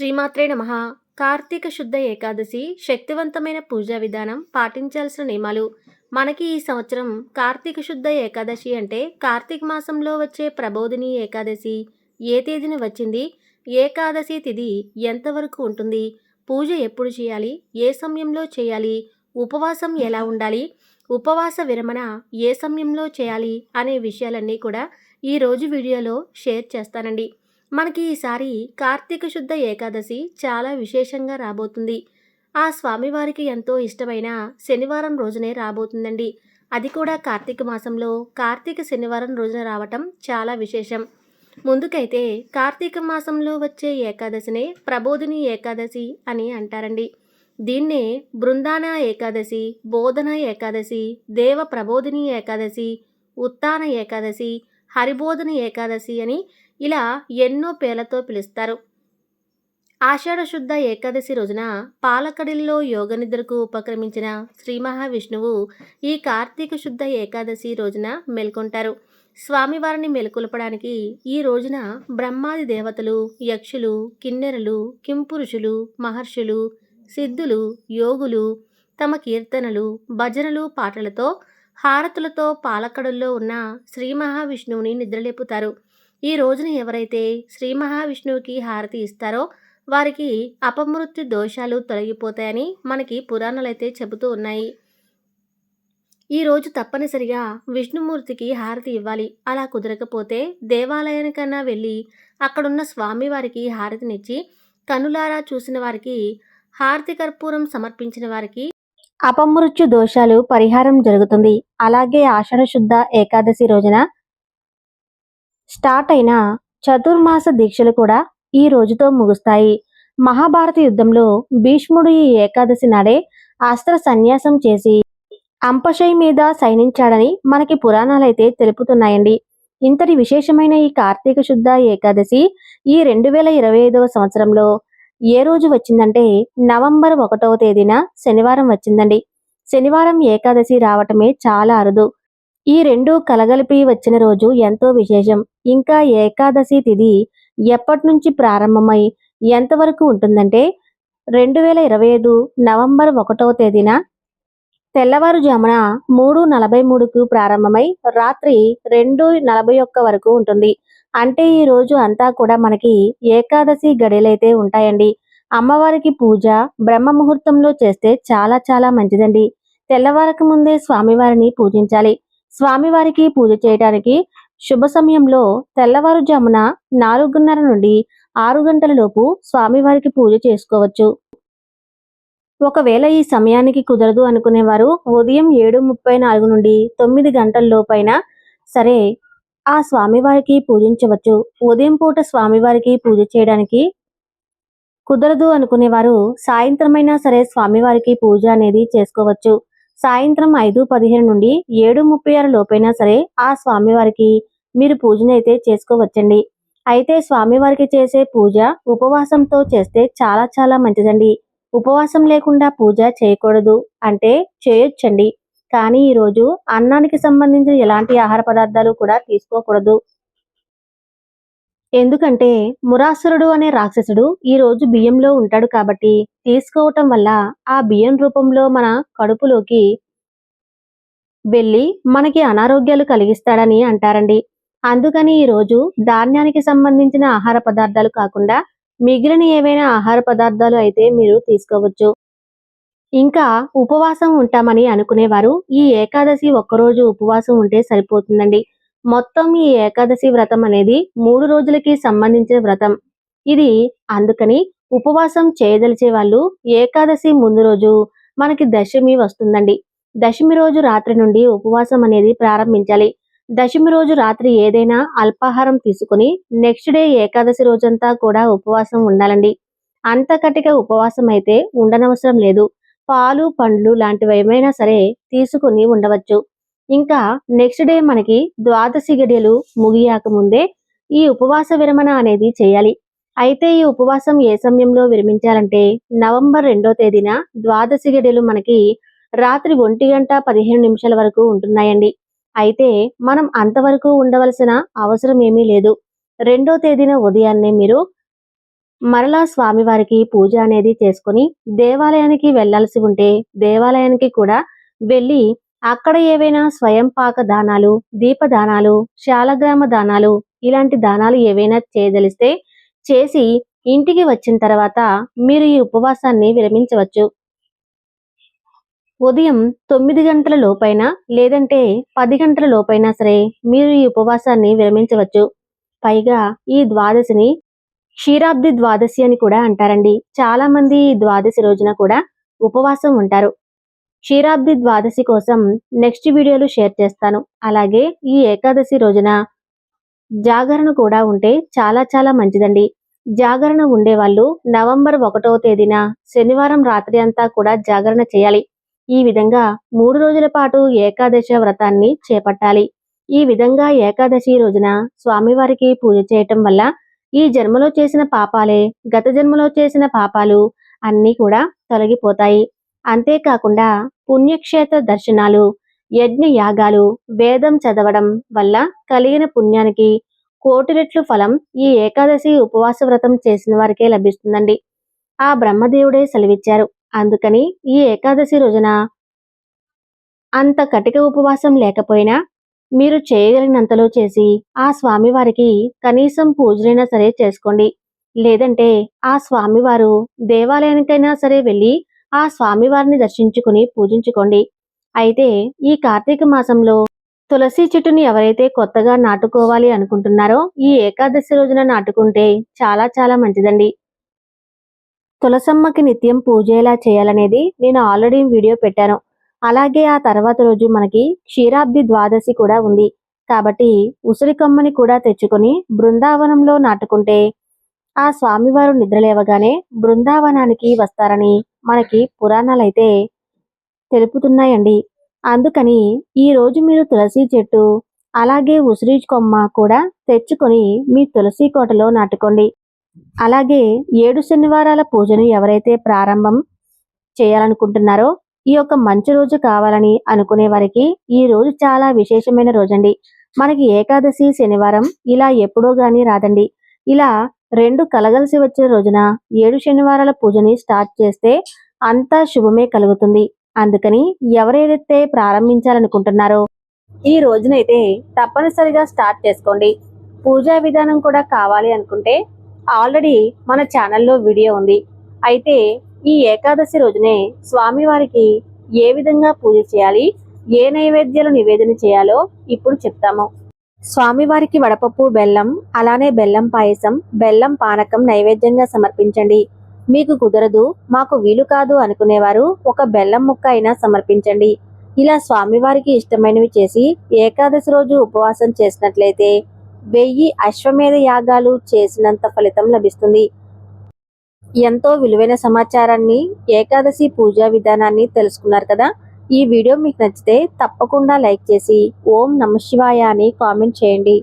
శ్రీమాత్రే నమ. కార్తీక శుద్ధ ఏకాదశి శక్తివంతమైన పూజా విధానం పాటించాల్సిన నియమాలు. మనకి ఈ సంవత్సరం కార్తీక శుద్ధ ఏకాదశి అంటే కార్తీక మాసంలో వచ్చే ప్రబోధిని ఏకాదశి. ఏ తేదీన వచ్చింది? ఏకాదశి తిథి ఎంతవరకు ఉంటుంది? పూజ ఎప్పుడు చేయాలి? ఏ సమయంలో చేయాలి? ఉపవాసం ఎలా ఉండాలి? ఉపవాస విరమణ ఏ సమయంలో చేయాలి? అనే విషయాలన్నీ కూడా ఈరోజు వీడియోలో షేర్ చేస్తానండి. మనకి ఈసారి కార్తీక శుద్ధ ఏకాదశి చాలా విశేషంగా రాబోతుంది. ఆ స్వామివారికి ఎంతో ఇష్టమైన శనివారం రోజునే రాబోతుందండి. అది కూడా కార్తీక మాసంలో కార్తీక శనివారం రోజున రావటం చాలా విశేషం. ముందుకైతే కార్తీక మాసంలో వచ్చే ఏకాదశినే ప్రబోధిని ఏకాదశి అని అంటారండి. దీన్నే బృందాన ఏకాదశి బోధన ఏకాదశి దేవ ప్రబోధిని ఏకాదశి ఉత్తాన ఏకాదశి హరిబోధన ఏకాదశి అని ఇలా ఎన్నో పేర్లతో పిలుస్తారు. ఆషాఢశుద్ధ ఏకాదశి రోజున పాలకడిల్లో యోగనిద్రకు ఉపక్రమించిన శ్రీ మహావిష్ణువు ఈ కార్తీక శుద్ధ ఏకాదశి రోజున మేల్కొంటారు. స్వామివారిని మెలుకొల్పడానికి ఈ రోజున బ్రహ్మాది దేవతలు యక్షులు కిన్నెరలు కింపురుషులు మహర్షులు సిద్ధులు యోగులు తమ కీర్తనలు భజనలు పాటలతో హారతులతో పాలకడుల్లో ఉన్న శ్రీ మహావిష్ణువుని నిద్రలేపుతారు. ఈ రోజున ఎవరైతే శ్రీ మహావిష్ణువుకి హారతి ఇస్తారో వారికి అపమృత్యు దోషాలు తొలగిపోతాయని మనకి పురాణాలు అయితే చెబుతూ ఉన్నాయి. ఈరోజు తప్పనిసరిగా విష్ణుమూర్తికి హారతి ఇవ్వాలి. అలా కుదరకపోతే దేవాలయానికన్నా వెళ్ళి అక్కడున్న స్వామివారికి హారతినిచ్చి కనులారా చూసిన వారికి హారతి కర్పూరం సమర్పించిన వారికి అపమృత్యు దోషాలు పరిహారం జరుగుతుంది. అలాగే ఆషాఢ శుద్ధ ఏకాదశి రోజున స్టార్ట్ అయిన చతుర్మాస దీక్షలు కూడా ఈ రోజుతో ముగుస్తాయి. మహాభారత యుద్ధంలో భీష్ముడు ఈ ఏకాదశి నాడే అస్త్ర సన్యాసం చేసి అంపశై మీద సైనించాడని మనకి పురాణాలైతే తెలుపుతున్నాయండి. ఇంతటి విశేషమైన ఈ కార్తీక శుద్ధ ఏకాదశి ఈ రెండు వేల ఇరవై ఐదవ సంవత్సరంలో ఏ రోజు వచ్చిందంటే నవంబర్ ఒకటవ తేదీన శనివారం వచ్చిందండి. శనివారం ఏకాదశి రావటమే చాలా అరుదు. ఈ రెండు కలగలిపి వచ్చిన రోజు ఎంతో విశేషం. ఇంకా ఏకాదశి తిథి ఎప్పటి నుంచి ప్రారంభమై ఎంతవరకు ఉంటుందంటే రెండు వేల ఇరవై ఐదు నవంబర్ ఒకటవ తేదీన తెల్లవారుజామున మూడు నలభై మూడుకు ప్రారంభమై రాత్రి రెండు నలభై ఒక్క వరకు ఉంటుంది. అంటే ఈ రోజు అంతా కూడా మనకి ఏకాదశి గడియలైతే ఉంటాయండి. అమ్మవారికి పూజ బ్రహ్మ ముహూర్తంలో చేస్తే చాలా చాలా మంచిదండి. తెల్లవారక ముందే స్వామివారిని పూజించాలి. స్వామివారికి పూజ చేయడానికి శుభ సమయంలో తెల్లవారుజామున నాలుగున్నర నుండి ఆరు గంటల లోపు స్వామివారికి పూజ చేసుకోవచ్చు. ఒకవేళ ఈ సమయానికి కుదరదు అనుకునేవారు ఉదయం ఏడు ముప్పై నాలుగు నుండి తొమ్మిది గంటల సరే ఆ స్వామివారికి పూజించవచ్చు. ఉదయం పూట స్వామివారికి పూజ చేయడానికి కుదరదు అనుకునేవారు సాయంత్రమైనా సరే స్వామివారికి పూజ అనేది చేసుకోవచ్చు. సాయంత్రం ఐదు పదిహేను నుండి ఏడు ముప్పై ఆరు లోపైనా సరే ఆ స్వామివారికి మీరు పూజనైతే చేసుకోవచ్చండి. అయితే స్వామివారికి చేసే పూజ ఉపవాసంతో చేస్తే చాలా చాలా మంచిదండి. ఉపవాసం లేకుండా పూజ చేయకూడదు అంటే చేయొచ్చండి. కానీ ఈరోజు అన్నానికి సంబంధించిన ఎలాంటి ఆహార పదార్థాలు కూడా తీసుకోకూడదు. ఎందుకంటే మురాసురుడు అనే రాక్షసుడు ఈ రోజు బియ్యంలో ఉంటాడు కాబట్టి తీసుకోవటం వల్ల ఆ బియ్యం రూపంలో మన కడుపులోకి వెళ్ళి మనకి అనారోగ్యాలు కలిగిస్తాడని అంటారండి. అందుకని ఈరోజు ధాన్యానికి సంబంధించిన ఆహార పదార్థాలు కాకుండా మిగిలిన ఏవైనా ఆహార పదార్థాలు అయితే మీరు తీసుకోవచ్చు. ఇంకా ఉపవాసం ఉంటామని అనుకునేవారు. ఈ ఏకాదశి ఒక్కరోజు ఉపవాసం ఉంటే సరిపోతుందండి. మొత్తం ఈ ఏకాదశి వ్రతం అనేది మూడు రోజులకి సంబంధించిన వ్రతం. ఇది అందుకని ఉపవాసం చేయదలిచే వాళ్ళు ఏకాదశి ముందు రోజు మనకి దశమి వస్తుందండి. దశమి రోజు రాత్రి నుండి ఉపవాసం అనేది ప్రారంభించాలి. దశమి రోజు రాత్రి ఏదైనా అల్పాహారం తీసుకుని నెక్స్ట్ డే ఏకాదశి రోజంతా కూడా ఉపవాసం ఉండాలండి. అంతకటిక ఉపవాసం అయితే ఉండనవసరం లేదు. పాలు పండ్లు లాంటివి ఏమైనా సరే తీసుకుని ఉండవచ్చు. ఇంకా నెక్స్ట్ డే మనకి ద్వాదశి గడియలు ముగియాక ముందే ఈ ఉపవాస విరమణ అనేది చేయాలి. అయితే ఈ ఉపవాసం ఏ సమయంలో విరమించాలంటే నవంబర్ రెండో తేదీన ద్వాదశి గడియలు మనకి రాత్రి ఒంటి గంట పదిహేను నిమిషాల వరకు ఉంటున్నాయండి. అయితే మనం అంతవరకు ఉండవలసిన అవసరం ఏమీ లేదు. రెండో తేదీన ఉదయాన్నే మీరు మరలా స్వామివారికి పూజ అనేది చేసుకొని దేవాలయానికి వెళ్ళాల్సి ఉంటే దేవాలయానికి కూడా వెళ్ళి అక్కడ ఏవైనా స్వయం పాక దానాలు దీపదానాలు శాలగ్రామ దానాలు ఇలాంటి దానాలు ఏవైనా చేయదలిస్తే చేసి ఇంటికి వచ్చిన తర్వాత మీరు ఈ ఉపవాసాన్ని విరమించవచ్చు. ఉదయం తొమ్మిది గంటల లోపైన లేదంటే పది గంటల లోపైనా సరే మీరు ఈ ఉపవాసాన్ని విరమించవచ్చు. పైగా ఈ ద్వాదశిని క్షీరాబ్ది ద్వాదశి అని కూడా అంటారండి. చాలా మంది ఈ ద్వాదశి రోజున కూడా ఉపవాసం ఉంటారు. క్షీరాబ్ది ద్వాదశి కోసం నెక్స్ట్ వీడియోలు షేర్ చేస్తాను. అలాగే ఈ ఏకాదశి రోజున జాగరణ కూడా ఉంటే చాలా చాలా మంచిదండి. జాగరణ ఉండేవాళ్ళు నవంబర్ ఒకటవ తేదీన శనివారం రాత్రి అంతా కూడా జాగరణ చేయాలి. ఈ విధంగా మూడు రోజుల పాటు ఏకాదశి వ్రతాన్ని చేపట్టాలి. ఈ విధంగా ఏకాదశి రోజున స్వామివారికి పూజ చేయటం వల్ల ఈ జన్మలో చేసిన పాపాలే గత జన్మలో చేసిన పాపాలు అన్నీ కూడా తొలగిపోతాయి. అంతేకాకుండా పుణ్యక్షేత్ర దర్శనాలు యజ్ఞ యాగాలు వేదం చదవడం వల్ల కలిగిన పుణ్యానికి కోటి రెట్లు ఫలం ఈ ఏకాదశి ఉపవాస వ్రతం చేసిన వారికే లభిస్తుందండి. ఆ బ్రహ్మదేవుడే సెలవిచ్చారు. అందుకని ఈ ఏకాదశి రోజున అంత కటిక ఉపవాసం లేకపోయినా మీరు చేయగలిగినంతలో చేసి ఆ స్వామివారికి కనీసం పూజలైనా సరే చేసుకోండి. లేదంటే ఆ స్వామివారు దేవాలయానికైనా సరే వెళ్ళి ఆ స్వామివారిని దర్శించుకుని పూజించుకోండి. అయితే ఈ కార్తీక మాసంలో తులసి చెట్టుని ఎవరైతే కొత్తగా నాటుకోవాలి అనుకుంటున్నారో ఈ ఏకాదశి రోజున నాటుకుంటే చాలా చాలా మంచిదండి. తులసమ్మకి నిత్యం పూజ ఎలా చేయాలనేది నేను ఆల్రెడీ వీడియో పెట్టాను. అలాగే ఆ తర్వాత రోజు మనకి క్షీరాబ్ది ద్వాదశి కూడా ఉంది. కాబట్టి ఉసిరికొమ్మని కూడా తెచ్చుకొని బృందావనంలో నాటుకుంటే ఆ స్వామివారు నిద్రలేవగానే బృందావనానికి వస్తారని మనకి పురాణాలైతే తెలుపుతున్నాయండి. అందుకని ఈ రోజు మీరు తులసి చెట్టు అలాగే ఉసిరి కొమ్మ కూడా తెచ్చుకొని మీ తులసి కోటలో నాటుకోండి. అలాగే ఏడు శనివారాల పూజను ఎవరైతే ప్రారంభం చేయాలనుకుంటున్నారో ఈ యొక్క మంచి రోజు కావాలని అనుకునే వారికి ఈ రోజు చాలా విశేషమైన రోజండి. మనకి ఏకాదశి శనివారం ఇలా ఎప్పుడో గాని రాదండి. ఇలా రెండు కలగలిసి వచ్చిన రోజున ఏడు శనివారాల పూజని స్టార్ట్ చేస్తే అంతా శుభమే కలుగుతుంది. అందుకని ఎవరేదైతే ప్రారంభించాలనుకుంటున్నారో ఈ రోజునైతే తప్పనిసరిగా స్టార్ట్ చేసుకోండి. పూజా విధానం కూడా కావాలి అనుకుంటే ఆల్రెడీ మన ఛానల్లో వీడియో ఉంది. అయితే ఈ ఏకాదశి రోజునే స్వామివారికి ఏ విధంగా పూజ చేయాలి ఏ నైవేద్యాలు నివేదన చేయాలో ఇప్పుడు చెప్తాము. స్వామివారికి వడపప్పు బెల్లం అలానే బెల్లం పాయసం బెల్లం పానకం నైవేద్యంగా సమర్పించండి. మీకు కుదరదు మాకు వీలు కాదు అనుకునేవారు ఒక బెల్లం ముక్క అయినా సమర్పించండి. ఇలా స్వామివారికి ఇష్టమైనవి చేసి ఏకాదశి రోజు ఉపవాసం చేసినట్లయితే వెయ్యి అశ్వమేధ యాగాలు చేసినంత ఫలితం లభిస్తుంది. ఎంతో విలువైన సమాచారాన్ని ఏకాదశి పూజా విధానాన్ని తెలుసుకున్నారు కదా? ఈ వీడియో మీకు నచ్చితే తప్పకుండా లైక్ చేసి ఓం నమ శివాయ అని కామెంట్ చేయండి.